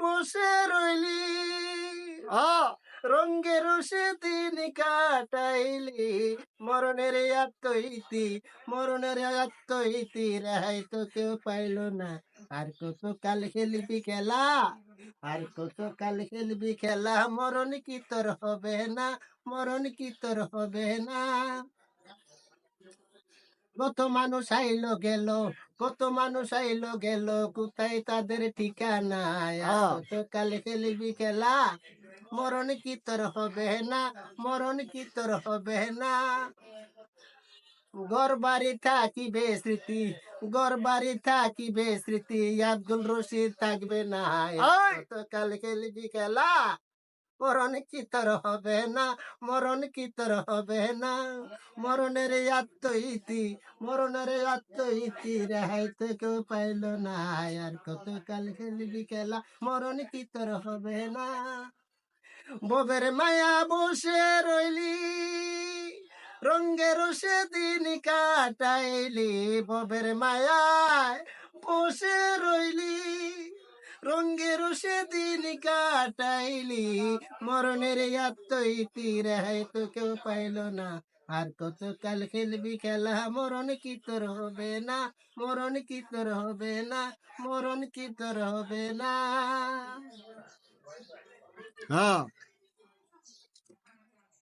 বসে রইলি। ও রঙ্গের সে দিন কাটাইলি। মরণের আত্মইতি মরণের আত্মইতি রেহাই তো কেউ পাইল না। আর কত কাল খেলবি খেলা? আর কত কাল খেলবি খেলা? মরণ কি তোর হবে না? মরণ কি তোর হবে না? কত মানুষ আইলো গেল কত মানুষ আইলো গেল কোথায় তাদের ঠিকানা। কত কাল খেলবি খেলা। মরণ কি তোর হবে না? মরণ কি তোর হবে না? ঘর বাড়ি থাকিবে স্মৃতি ঘর বাড়ি থাকিবে স্মৃতি আব্দুল রশিদ থাকবে না! কত কাল খেলবি খেলা। মরণ কি তোর হবে না? মরণ কি তোর হবে না? মরণের আত্মইতি মরণের আত্মইতি রেহাই তো কেউ পাইল না। আর কত কাল খেলবি খেলা, মরণ কি তোর হবে না? ববের মায়া বসে রইলি রঙ্গের সেদিন কাটাইলি। ববের মায়ায় বসে রইলি। রঙ্গের সেদিন কাটাইলি, মরণের আত্মইতি রেহাই তো কেউ পাইল না। আর কত কাল খেলবি খেলা, মরণ কি তোর হবে না? মরণ কি তোর হবে না? মরণ কি তোর হবে না? হ্যাঁ।